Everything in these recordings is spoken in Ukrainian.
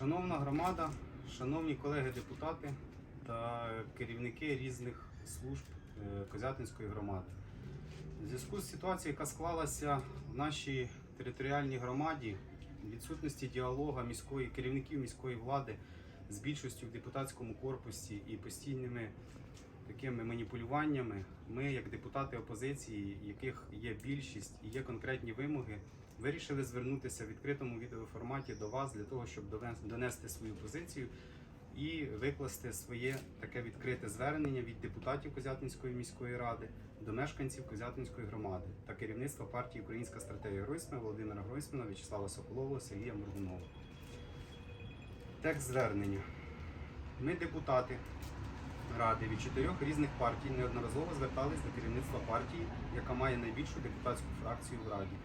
Шановна громада, шановні колеги-депутати та керівники різних служб е, Козятинської громади. У зв'язку з ситуацією, яка склалася в нашій територіальній громаді, відсутності діалогу міської керівників міської влади з більшістю в депутатському корпусі і постійними такими маніпулюваннями, ми, як депутати опозиції, яких є більшість і є конкретні вимоги, вирішили звернутися в відкритому відеоформаті до вас для того, щоб донести свою позицію і викласти своє таке відкрите звернення від депутатів Козятинської міської ради до мешканців Козятинської громади та керівництва партії Українська стратегія Гройсмана Володимира Гройсмана, В'ячеслава Соколова, Сергія Моргунова. Текст звернення. Ми, депутати ради від чотирьох різних партій, неодноразово звертались до керівництва партії, яка має найбільшу депутатську фракцію в раді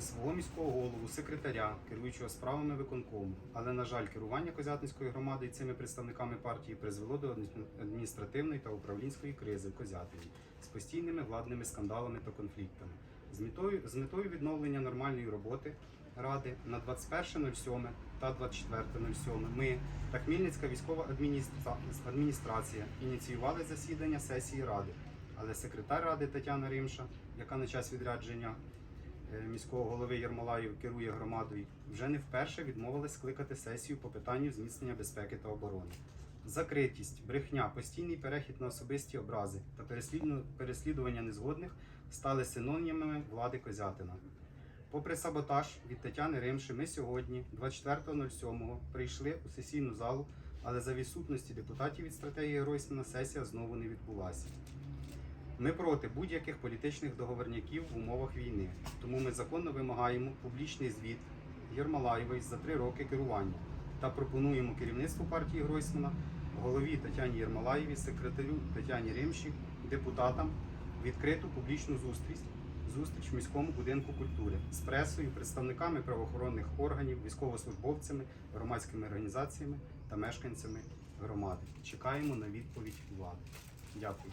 свого міського голову, секретаря, керуючого справами виконкому. Але, на жаль, керування Козятинської громади і цими представниками партії призвело до адміністративної та управлінської кризи в Козятині з постійними владними скандалами та конфліктами. З метою, з метою відновлення нормальної роботи ради на 21.07 та 24.07 ми та Хмельницька військова адміністра- адміністрація ініціювали засідання сесії ради. Але секретар ради Тетяна Римша, яка на час відрядження міського голови Єрмолаєв керує громадою, вже не вперше відмовилась скликати сесію по питанню зміцнення безпеки та оборони. Закритість, брехня, постійний перехід на особисті образи та переслідування незгодних стали синонімами влади Козятина. Попри саботаж від Тетяни Римши, ми сьогодні, 24.07, прийшли у сесійну залу, але за відсутності депутатів від стратегії Гройсмана сесія знову не відбулася. Ми проти будь-яких політичних договорняків в умовах війни, тому ми законно вимагаємо публічний звіт Єрмолаєвої за три роки керування та пропонуємо керівництву партії Гройсмана, голові Тетяні Єрмолаєвій, секретарю Тетяні Римші, депутатам відкриту публічну зустріч зустріч в міському будинку культури з пресою, представниками правоохоронних органів, військовослужбовцями, громадськими організаціями та мешканцями громади. Чекаємо на відповідь влади. Дякую.